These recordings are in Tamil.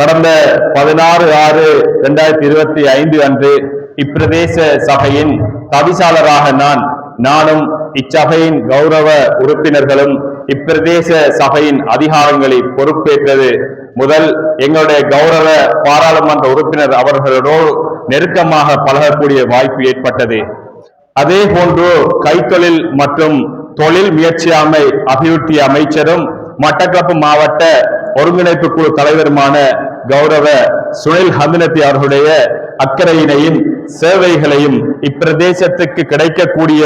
கடந்த பதினாறு ஆறு இரண்டாயிரத்தி இருபத்தி ஐந்து அன்று இப்பிரதேச சபையின் தவிசாளராக நான் நானும் இச்சபையின் கௌரவ உறுப்பினர்களும் இப்பிரதேச சபையின் அதிகாரங்களை பொறுப்பேற்றது. முதல் எங்களுடைய கௌரவ பாராளுமன்ற உறுப்பினர் அவர்களோடு நெருக்கமாக பழகக்கூடிய வாய்ப்பு ஏற்பட்டது. அதே போன்று கைத்தொழில் மற்றும் தொழில் முயற்சியாமை அபிவிருத்தி அமைச்சரும் மட்டக்களப்பு மாவட்ட ஒருங்கிணைப்பு குழு தலைவருமான கௌரவ சுனில் ஹந்தினத்தி அவர்களுடைய அக்கறையினையும் சேவைகளையும் இப்பிரதேசத்துக்கு கிடைக்கக்கூடிய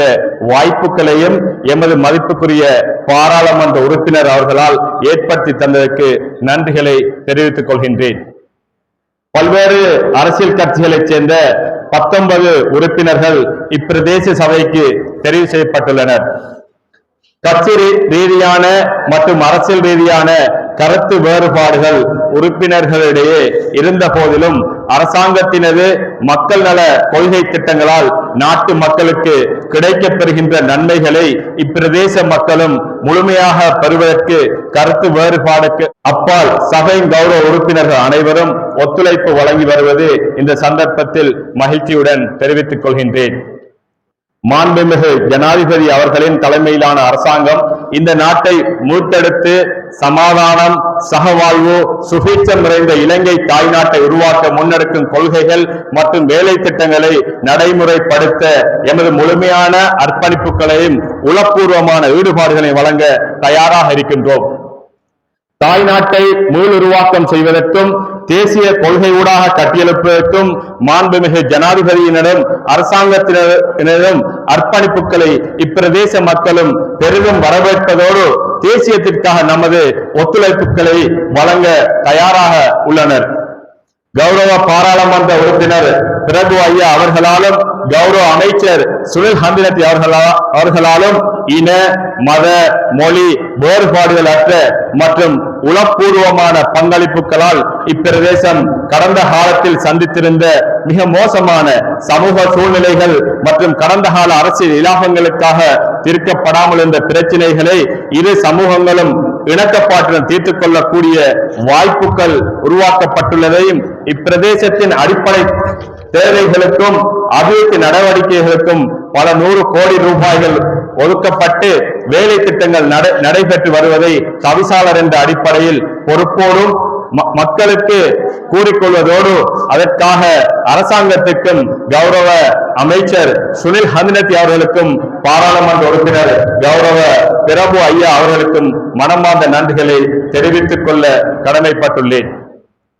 வாய்ப்புகளையும் எமது மதிப்புக்குரிய பாராளுமன்ற உறுப்பினர் அவர்களால் ஏற்படுத்தி தந்ததற்கு நன்றிகளை தெரிவித்துக் கொள்கின்றேன். பல்வேறு அரசியல் கட்சிகளைச் சேர்ந்த பத்தொன்பது உறுப்பினர்கள் இப்பிரதேச சபைக்கு தெரிவு செய்யப்பட்டுள்ளனர். கட்சி ரீதியான மற்றும் அரசியல் ரீதியான கருத்து வேறுபாடுகள் உறுப்பினர்களிடையே இருந்த போதிலும் அரசாங்கத்தினது மக்கள் நல கொள்கை திட்டங்களால் நாட்டு மக்களுக்கு கிடைக்கப்பெறுகின்ற நன்மைகளை இப்பிரதேச மக்களும் முழுமையாக பெறுவதற்கு கருத்து வேறுபாடுக்கு அப்பால் சபையின் கௌரவ உறுப்பினர்கள் அனைவரும் ஒத்துழைப்பு வழங்கி வருவது இந்த சந்தர்ப்பத்தில் மகிழ்ச்சியுடன் தெரிவித்துக் கொள்கின்றேன். மாண்புமிகு ஜனாதிபதி அவர்களின் தலைமையிலான அரசாங்கம் இந்த நாட்டை மூட்டெடுத்து சமாதானம் சகவாழ்வு சுபீட்சம் நிறைந்த இலங்கை தாய்நாட்டை உருவாக்க முன்னெடுக்கும் கொள்கைகள் மற்றும் வேலை திட்டங்களை நடைமுறைப்படுத்த எமது முழுமையான அர்ப்பணிப்புகளையும் உளப்பூர்வமான ஈடுபாடுகளை வழங்க தயாராக இருக்கின்றோம். தாய்நாட்டை மீளுருவாக்கம் செய்வதற்கும் தேசிய கொள்கை ஊடாக கட்டியெழுப்பதற்கும் மாண்புமிகு ஜனாதிபதியினரும் அரசாங்கத்தினரும் அர்ப்பணிப்புகளை இப்பிரதேச மக்களும் பெரிதும் வரவேற்பதோடு தேசியத்திற்காக நமது ஒத்துழைப்புகளை வழங்க தயாராக உள்ளனர். கௌரவ பாராளுமன்ற உறுப்பினர் பிரபு ஐயா அவர்களாலும் கௌரவ அமைச்சர் சுனில் ஹந்திரத்தி அவர்களா அவர்களாலும் இன மத மொழி வேறுபாடுகள் அற்ற மற்றும் உளப்பூர்வமான பங்களிப்புகளால் இப்பிரதேசம் கடந்த காலத்தில் சந்தித்திருந்த மிக மோசமான சமூக சூழ்நிலைகள் மற்றும் கடந்த கால அரசியல் இலாபங்களுக்காக தீர்க்கப்படாமல் இருந்த பிரச்சினைகளை இரு சமூகங்களும் இணக்கப்பாட்டுடன் தீர்த்துக் கொள்ளக்கூடிய வாய்ப்புகள் உருவாக்கப்பட்டுள்ளதையும் இப்பிரதேசத்தின் அடிப்படை தேவைகளுக்கும் அபிவிருத்தி நடவடிக்கைகளுக்கும் பல நூறு கோடி ரூபாய்கள் ஒதுக்கப்பட்டு வேலை திட்டங்கள் நடைபெற்று வருவதை தவிசாளர் என்ற அடிப்படையில் பொறுப்போடும் மக்களுக்கு கூறிக்கொள்வதோடு அதற்காக அரசாங்கத்துக்கும் கௌரவ அமைச்சர் சுனில் ஹந்தினத்தி அவர்களுக்கும் பாராளுமன்ற உறுப்பினர் கௌரவ பிரபு ஐயா அவர்களுக்கும் மனமார்ந்த நன்றிகளை தெரிவித்துக் கொள்ள கடமைப்பட்டுள்ளேன்.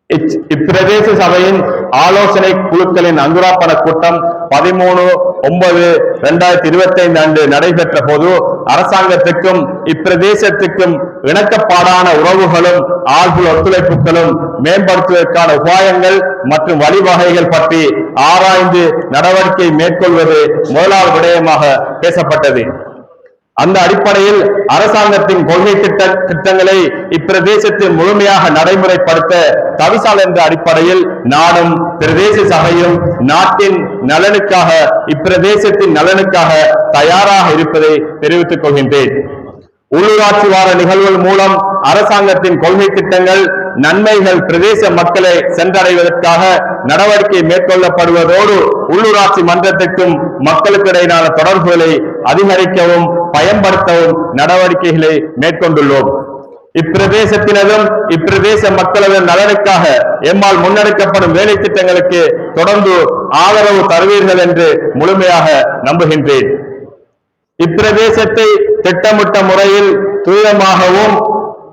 இப்பிரதேச சபையின் ஆலோசனை குழுக்களின் அங்குராப்பண கூட்டம் பதிமூணு ஒன்பது இரண்டாயிரத்தி இருபத்தி ஐந்து ஆண்டு நடைபெற்ற போது அரசாங்கத்துக்கும் இப்பிரதேசத்துக்கும் இணக்கப்பாடான உறவுகளும் ஆழ்வுள் ஒத்துழைப்புகளும் மேம்படுத்துவதற்கான உபாயங்கள் மற்றும் வழிவகைகள் பற்றி ஆராய்ந்து நடவடிக்கை மேற்கொள்வது முதலாவது விடயமாக பேசப்பட்டது. அந்த அடிப்படையில் அரசாங்கத்தின் கொள்கை திட்ட திட்டங்களை இப்பிரதேசத்தில் முழுமையாக நடைமுறைப்படுத்த தவிசால் என்ற அடிப்படையில் நானும் பிரதேச சபையும் நாட்டின் நலனுக்காக இப்பிரதேசத்தின் நலனுக்காக தயாராக இருப்பதை தெரிவித்துக் கொள்கின்றேன். உள்ளூராட்சி வார நிகழ்வுகள் மூலம் அரசாங்கத்தின் கொள்கை திட்டங்கள் நன்மைகள் பிரதேச மக்களை சென்றடைவதற்காக நடவடிக்கை மேற்கொள்ளப்படுவதோடு உள்ளூராட்சி மன்றத்திற்கும் மக்களுக்கு இடையிலான தொடர்புகளை அதிகரிக்கவும் பயன்படுத்தவும் நடவடிக்கைகளை மேற்கொண்டுள்ளோம். இப்பிரதேசத்தினதும் இப்பிரதேச மக்களது நலனுக்காக எம்மால் முன்னெடுக்கப்படும் வேலை திட்டங்களுக்கு தொடர்ந்து ஆதரவு தருவீர்கள் என்று முழுமையாக நம்புகின்றேன். இப்பிரதேசத்தை திட்டமிட்ட முறையில் தூயமாகவும்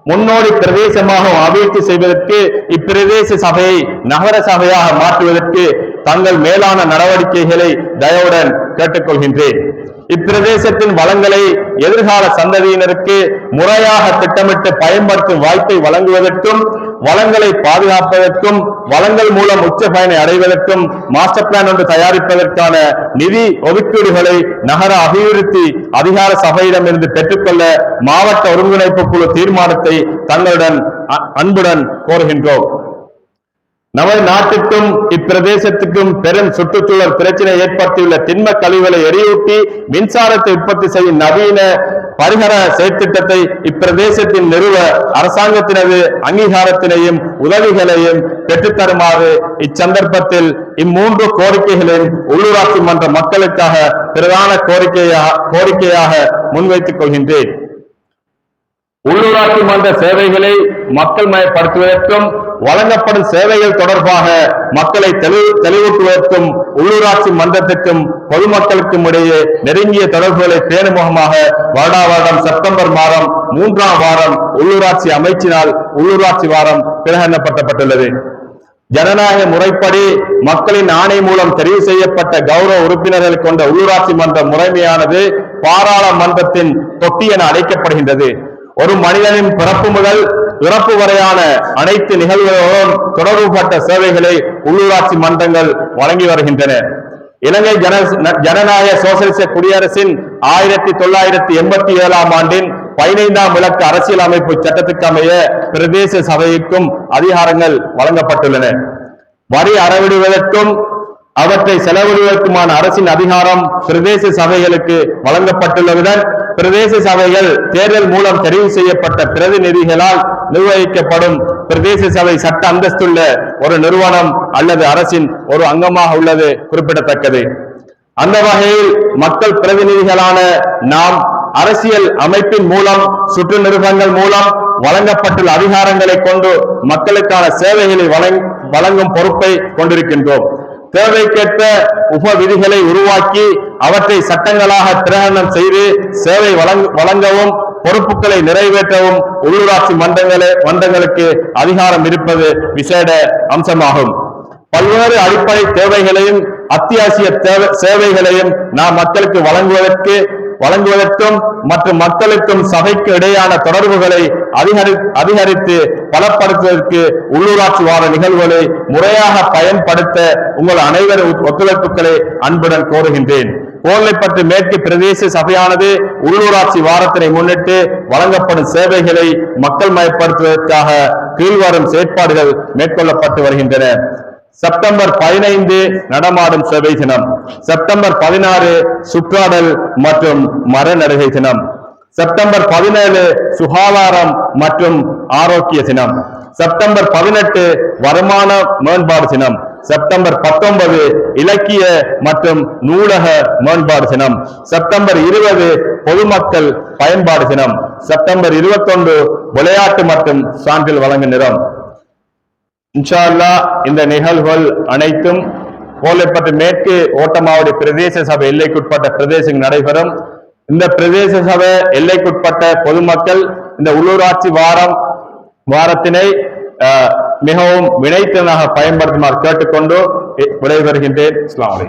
முன்னோடி பிரதேசமாக அபிவிருத்தி செய்வதற்கு இப்பிரதேச சபையை நகர சபையாக மாற்றுவதற்கு தங்கள் மேலான நடவடிக்கைகளை தயவுடன் கேட்டுக்கொள்கின்றேன். இப்பிரதேசத்தின் வளங்களை எதிர்கால சந்ததியினருக்கு முறையாக திட்டமிட்டு பயன்படுத்தும் வாய்ப்பை வழங்குவதற்கும் வளங்களை பாதுகாப்பதற்கும் வளங்கள் மூலம் உச்ச பயனை அடைவதற்கும் மாஸ்டர் பிளான் ஒன்று தயாரிப்பதற்கான நிதி ஒதுக்கீடுகளை நகர அபிவிருத்தி அதிகார சபையிடம் இருந்து பெற்றுக்கொள்ள மாவட்ட ஒருங்கிணைப்பு குழு தீர்மானத்தை தங்களுடன் அன்புடன் கோருகின்றோம். நமது நாட்டுக்கும் இப்பிரதேசத்துக்கும் பெரும் சுற்றுச்சூழல் பிரச்சனை ஏற்படுத்தியுள்ள திண்ம கழிவுகளை எரியூட்டி மின்சாரத்தை உற்பத்தி செய்யும் நவீன பரிகர செயற்திட்டத்தை இப்பிரதேசத்தின் நிறுவ அரசாங்கத்தினது அங்கீகாரத்தினையும் உதவிகளையும் பெற்றுத்தருமாறு இச்சந்தர்ப்பத்தில் இம்மூன்று கோரிக்கைகளின் உள்ளூராட்சி மன்ற மக்களுக்காக பிரதான கோரிக்கையாக கோரிக்கையாக முன்வைத்துக் கொள்கின்றேன். உள்ளூராட்சி மன்ற சேவைகளை மக்கள் மயப்படுத்துவதற்கும் வழங்கப்படும் சேவைகள் தொடர்பாக மக்களை தெளிவு- தெளிவூட்டுவதற்கும் உள்ளூராட்சி மன்றத்திற்கும் பொதுமக்களுக்கும் இடையே நெருங்கிய தொடர்புகளை பேணும் முகமாக வருடா வருடம் செப்டம்பர் மாதம் மூன்றாம் வாரம் உள்ளூராட்சி அமைச்சினால் உள்ளூராட்சி வாரம் பிரகடனப்படுத்தப்பட்டுள்ளது. ஜனநாயக முறைப்படி மக்களின் ஆணை மூலம் தெரிவு செய்யப்பட்ட கௌரவ உறுப்பினர்கள் கொண்ட உள்ளூராட்சி மன்ற முறைமையானது பாராளுமன்றத்தின் தொட்டி என அழைக்கப்படுகின்றது. ஒரு மனிதனின் பிறப்பு முதல் இறப்பு வரையான அனைத்து நிகழ்வுகளோடும் தொடர்புபட்ட சேவைகளை உள்ளூராட்சி மன்றங்கள் வழங்கி வருகின்றன. இலங்கை ஜன ஜனநாயக சோசலிச குடியரசின் ஆயிரத்தி தொள்ளாயிரத்தி எண்பத்தி ஏழாம் ஆண்டின் பதினைந்தாம் விளக்கு அரசியல் அமைப்பு சட்டத்துக்கு அமைய பிரதேச சபைக்கும் அதிகாரங்கள் வழங்கப்பட்டுள்ளன. வரி அறவிடுவதற்கும் அவற்றை செலவிடுவதற்குமான அரசின் அதிகாரம் பிரதேச சபைகளுக்கு வழங்கப்பட்டுள்ளதுடன் பிரதேச சபைகள் தேர்தல் மூலம் தெரிவு செய்யப்பட்ட பிரதிநிதிகளால் நிர்வகிக்கப்படும் பிரதேச சபை சட்ட அந்தஸ்துள்ள ஒரு நிறுவனம் அல்லது அரசின் ஒரு அங்கமாக உள்ளது குறிப்பிடத்தக்கது. அந்த வகையில் மக்கள் பிரதிநிதிகளான நாம் அரசியல் அமைப்பின் மூலம் சுற்று நிறுவனங்கள் மூலம் வழங்கப்பட்டுள்ள அதிகாரங்களை கொண்டு மக்களுக்கான சேவைகளை வழங்- வழங்கும் பொறுப்பை கொண்டிருக்கின்றோம். தேவைக்கேற்ப உப விதிகளை உருவாக்கி அவற்றை சட்டங்களாக பிரகடனம் செய்து சேவை வழங்கவும் பொறுப்புகளை நிறைவேற்றவும் உள்ளூராட்சி மன்றங்களே மன்றங்களுக்கு அதிகாரம் இருப்பது விசேட அம்சமாகும். பல்வேறு அடிப்படை தேவைகளையும் அத்தியாவசிய தேவை- சேவைகளையும் நாம் மக்களுக்கு வழங்குவதற்கு வழங்குவதற்கும் மற்றும் மக்களுக்கும் சபைக்கு இடையான தொடர்புகளை அதிகரி அதிகரித்து பலப்படுத்துவதற்கு உள்ளூராட்சி வார நிகழ்வுகளை முறையாக பயன்படுத்த உங்கள் அனைவரும் ஒத்துழைப்புகளை அன்புடன் கோருகின்றேன். கோல்லைப்பட்டு மேற்கு பிரதேச சபையானது உள்ளூராட்சி வாரத்தினை முன்னிட்டு வழங்கப்படும் சேவைகளை மக்கள் மயப்படுத்துவதற்காக கீழ்வரும் செயற்பாடுகள் மேற்கொள்ளப்பட்டு வருகின்றன. செப்டம்பர் பதினைந்து நடமாடும் சேவை தினம். செப்டம்பர் பதினாறு சுற்றாடல் மற்றும் மரநடுகை தினம். செப்டம்பர் பதினேழு சுகாதாரம் மற்றும் ஆரோக்கிய தினம். செப்டம்பர் பதினெட்டு வருமான மேம்பாடு தினம். செப்டம்பர் பத்தொன்பது இலக்கிய மற்றும் நூலக மேம்பாடு தினம். செப்டம்பர் இருபது பொதுமக்கள் பயன்பாடு தினம். செப்டம்பர் இருபத்தொன்று விளையாட்டு மற்றும் சான்றில் வழங்கும் நிறம். இன்ஷா அல்லாஹ் இந்த நிகழ்வுகள் அனைத்தும் கோலைப்பட்டு மேற்கு ஓட்டமாவடி பிரதேச சபை எல்லைக்குட்பட்ட பிரதேசங்கள் நடைபெறும். இந்த பிரதேச சபை எல்லைக்குட்பட்ட பொதுமக்கள் இந்த உள்ளூராட்சி வாரம் வாரத்தினை மிகவும் வினைத்திறனாக பயன்படுத்துமாறு கேட்டுக்கொண்டு விடைபெறுகின்றேன். அஸ்ஸலாமு